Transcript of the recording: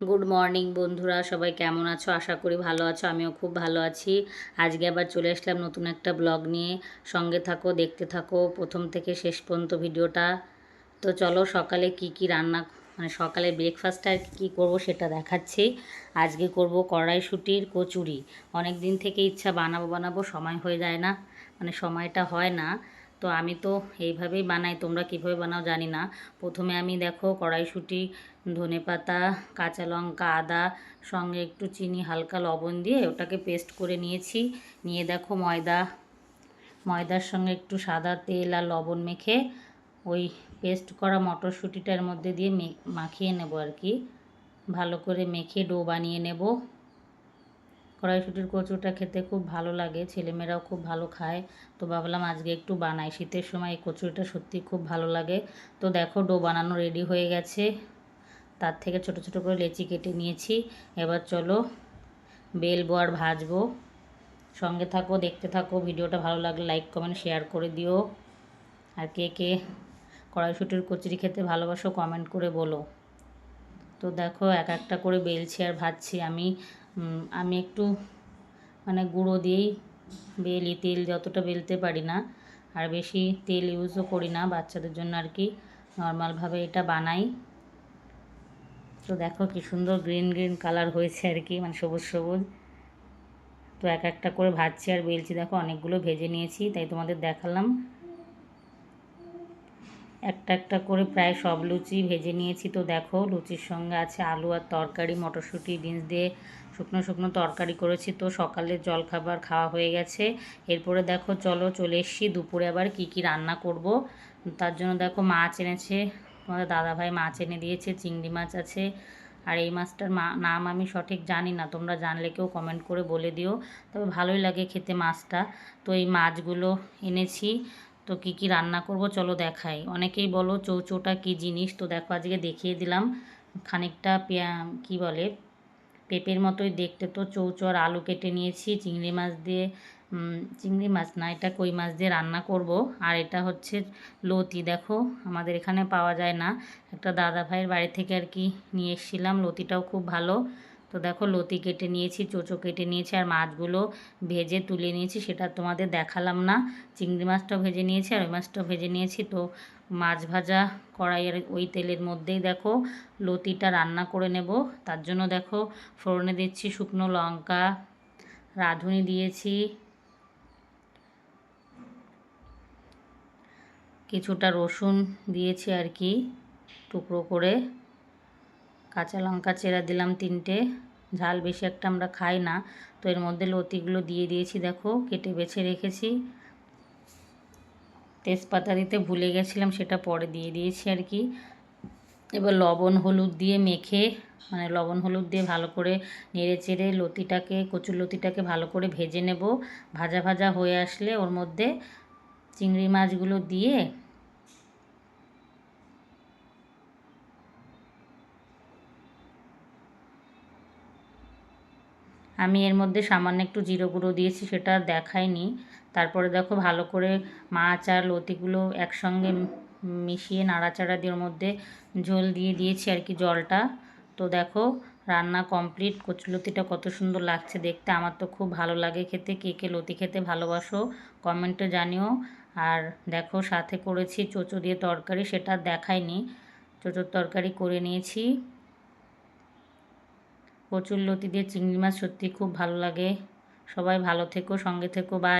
Good morning বন্ধুরা। সবাই কেমন আছো? আশা করি ভালো আছো। আমিও খুব ভালো আছি। আজকে আবার চলে আসলাম নতুন একটা ব্লগ নিয়ে। সঙ্গে থাকো, দেখতে থাকো। প্রথম থেকে শেষ পর্যন্ত ভিডিওটা। তো চলো, সকালে কি কি রান্না মানে সকালে ব্রেকফাস্টটা আর কী করব সেটা দেখাচ্ছি। আজকে করব কড়াইশুটির কচুরি। অনেক দিন থেকে ইচ্ছা বানাবো বানাবো, সময় হয়ে যায় না। মানে সময়টা হয় না। তো আমি তো এইভাবেই বানাই, তোমরা কীভাবে বানাও জানি না। প্রথমে আমি দেখো কড়াইশুঁটি ধনে পাতা কাঁচা লঙ্কা, আদা, সঙ্গে একটু চিনি, হালকা লবণ দিয়ে ওটাকে পেস্ট করে নিয়েছি। নিয়ে দেখো ময়দা, ময়দার সঙ্গে একটু সাদা তেল আর লবণ মেখে ওই পেস্ট করা মটরশুঁটিটার মধ্যে দিয়ে মাখিয়ে নেব আর কি। ভালো করে মেখে ডো বানিয়ে নেব। কড়াইশুটির কচুটা খেতে খুব ভালো লাগে, ছেলেমেয়েরাও খুব ভালো খায়। তো ভাবলাম আজকে একটু বানাই। শীতের সময় এই কচুরিটা সত্যি খুব ভালো লাগে। তো দেখো ডো বানানো রেডি হয়ে গেছে। তার থেকে ছোট ছোট করে লেচি কেটে নিয়েছি। এবার চলো বেলবো আর ভাজবো। সঙ্গে থাকো, দেখতে থাকো। ভিডিওটা ভালো লাগলে লাইক, কমেন্ট, শেয়ার করে দিও। আর কে কে কড়াইশুটির কচুরি খেতে ভালোবাসো কমেন্ট করে বলো। তো দেখো এক একটা করে বেলছি আর ভাজছি আমি। আমি একটু মানে গুঁড়ো দিয়েই বেলি তেল যতটা বেলতে পারি না, আর বেশি তেল ইউজও করি না বাচ্চাদের জন্য আর কি। নর্মালভাবে এটা বানাই। তো দেখো কি সুন্দর গ্রিন গ্রিন কালার হয়েছে আর কি মানে সবুজ সবুজ। তো এক একটা করে ভাজছি আর বেলছি, দেখো অনেকগুলো ভেজে নিয়েছি, তাই তোমাদের দেখালাম। একটা একটা করে প্রায় সব লুচি ভেজে নিয়েছি। তো দেখো, লুচির সঙ্গে আছে আলু আর তরকারি, মটরশুঁটি, বিনস দিয়ে শুকনো শুকনো তরকারি করেছি। তো সকালে জল খাবার খাওয়া হয়ে গেছে। এরপরে দেখো, চলো চলে এসছি দুপুরে আবার কি কি রান্না করব। তার জন্য দেখো মাছ এনেছে, তোমাদের দাদাভাই মাছ এনে দিয়েছে, চিংড়ি মাছ আছে। আর এই মাছটার নাম আমি সঠিক জানি না, তোমরা জানলে কেউ কমেন্ট করে বলে দিও। তবে ভালোই লাগে খেতে মাছটা। তো এই মাছগুলো এনেছি। তো কি কি রান্না করব চলো দেখাই। অনেকেই বলো চৌচৌটা কি জিনিস? তো দেখো আজকে দেখিয়ে দিলাম। খানিকটা পেঁয়া, কী বলে, পেঁপের মতোই দেখতে তো চৌচো আর আলু কেটে নিয়েছি, চিংড়ি মাছ দিয়ে চিংড়ি মাছ না, এটা কই মাছ দিয়ে রান্না করব। আর এটা হচ্ছে লতি, দেখো, আমাদের এখানে পাওয়া যায় না। একটা দাদা ভাইয়ের বাড়ি থেকে আর কি নিয়ে এসেছিলাম, লতিটাও খুব ভালো। তো দেখো লতি কেটে নিয়েছি, চোচো কেটে নিয়েছি আর মাছগুলো ভেজে তুলে নিয়েছি, সেটা তোমাদের দেখালাম না। চিংড়ি মাছটাও ভেজে নিয়েছি আর ওই মাছটাও ভেজে নিয়েছি। তো মাছ ভাজা কড়াইয়ের ওই তেলের মধ্যেই দেখো লতিটা রান্না করে নেব। তার জন্য দেখো ফোড়নে দিচ্ছি শুকনো লঙ্কা, রাঁধুনি দিয়েছি, কিছুটা রসুন দিয়েছি আর কি টুকরো করে। কাঁচা লঙ্কা চেরা দিলাম তিনটে। ঝাল বেশি একটা আমরা খাই না। তো এর মধ্যে লতিগুলো দিয়ে দিয়েছি, দেখো, কেটে বেছে রেখেছি। তেজপাতা দিতে ভুলে গেছিলাম, সেটা পরে দিয়ে দিয়েছি আর কি। এবার লবণ, হলুদ দিয়ে মেখে মানে লবণ, হলুদ দিয়ে ভালো করে নেড়ে চেড়ে লতিটাকে, কচুর লতিটাকে ভালো করে ভেজে নেব। ভাজা ভাজা হয়ে আসলে ওর মধ্যে চিংড়ি মাছগুলো দিয়ে আমি এর মধ্যে সামান্য একটু জিরো গুঁড়ো দিয়েছি, সেটা দেখাইনি। তারপরে দেখো ভালো করে মাছ আর লতিগুলো একসঙ্গে মিশিয়ে নাড়াচাড়া দিয়ে মধ্যে ঝোল দিয়ে দিয়েছি আর কি জলটা। তো দেখো রান্না কমপ্লিট কচুলতিটা কত সুন্দর লাগছে দেখতে, আমার তো খুব ভালো লাগে খেতে। কে কে লতি খেতে ভালোবাসো কমেন্টে জানিও। আর দেখো সাথে করেছি চোচো দিয়ে তরকারি, সেটা দেখাইনি। চোচোর তরকারি করে নিয়েছি। লতি দিয়ে চিংড়ি মাছ সত্যি খুব ভালো লাগে। সবাই ভালো থেকো সঙ্গে থেকো বা